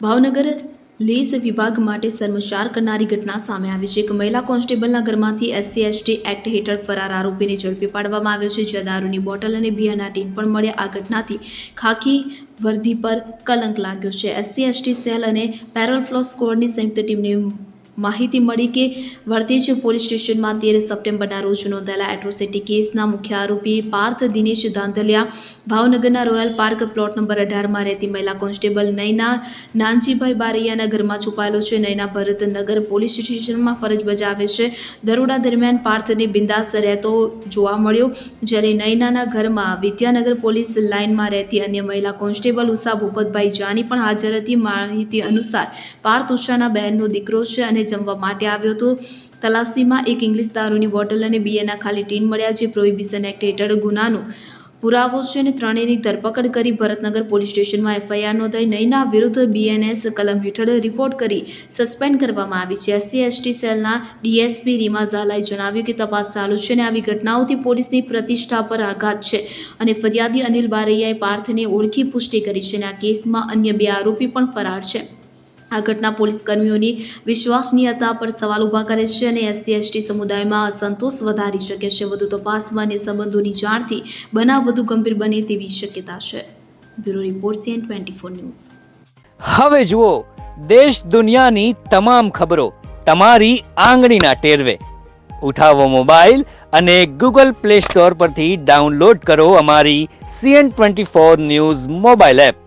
Bhavnagar less વિભાગ માટે શર્મશાર કરનારી ઘટના સામે આવી છે. એક મહિલા કોન્સ્ટેબલના ઘરમાંથી એસસી એસટી એક્ટ હેઠળ ફરાર આરોપીને ઝડપી પાડવામાં આવ્યો છે. જ્યાં દારૂની બોટલ અને બિયરના ટીન પણ મળ્યા. આ ઘટનાથી ખાખી વર્ધી પર કલંક લાગ્યો છે. એસસી એસટી સેલ અને પેરોલફ્લો સ્કોડની સંયુક્ત ટીમને માહિતી મળી કે વર્તેજ પોલીસ સ્ટેશનમાં તેર સપ્ટેમ્બરના રોજ નોંધાયેલા એટ્રોસિટી કેસના મુખ્ય આરોપી પાર્થ દિનેશ ધાંધલિયા ભાવનગરના રોયલ પાર્ક પ્લોટ નંબર અઢારમાં રહેતી મહિલા કોન્સ્ટેબલ નૈના નાનજીભાઈ બારૈયાના ઘરમાં છુપાયેલો છે. નૈના ભરતનગર પોલીસ સ્ટેશનમાં ફરજ બજાવે છે. દરોડા દરમિયાન પાર્થને બિંદાસ્ત રહેતો જોવા મળ્યો. જ્યારે નયનાના ઘરમાં વિદ્યાનગર પોલીસ લાઇનમાં રહેતી અન્ય મહિલા કોન્સ્ટેબલ ઉષા ભૂપતભાઈ જાની પણ હાજર હતી. માહિતી અનુસાર પાર્થ ઉષાના બહેનનો દીકરો છે અને જમવા માટે આવ્યો હતો. તલાસીમાં એક ઇંગ્લિશ દારૂની બોટલ અને બીએના ખાલી ટીન મળ્યા જે પ્રોહિબિશન એક્ટ હેઠળ ગુનાનો પુરાવો છે અને ત્રણેયની ધરપકડ કરી ભરતનગર પોલીસ સ્ટેશનમાં એફઆઈઆર નોંધાઈ નયના વિરુદ્ધ બીએનએસ કલમ હેઠળ રિપોર્ટ કરી સસ્પેન્ડ કરવામાં આવી છે. એસસી એસટી સેલના ડીએસપી રીમા ઝાલાએ જણાવ્યું કે તપાસ ચાલુ છે અને આવી ઘટનાઓથી પોલીસની પ્રતિષ્ઠા પર આઘાત છે અને ફરિયાદી અનિલ બારૈયાએ પાર્થને ઓળખી પુષ્ટિ કરી છે અને આ કેસમાં અન્ય બે આરોપી પણ ફરાર છે. આ ઘટના પોલીસ કર્મીઓની વિશ્વસનીયતા પર સવાલ ઊભા કરે છે અને એસસી એસટી સમુદાયમાં અસંતોષ વધારી શકે છે. વધુ તપાસમાં અને સંબંધોની જાણથી બનાવ વધુ ગંભીર બને તેવી શક્યતા છે. Bureau report CN twenty four news. હવે જુઓ, દેશ દુનિયાની તમામ ખબરો તમારી આંગળીના ટેરવે. ઉઠાવો મોબાઈલ અને ગૂગલ પ્લે સ્ટોર પરથી ડાઉનલોડ કરો અમારી CN twenty four news mobile app.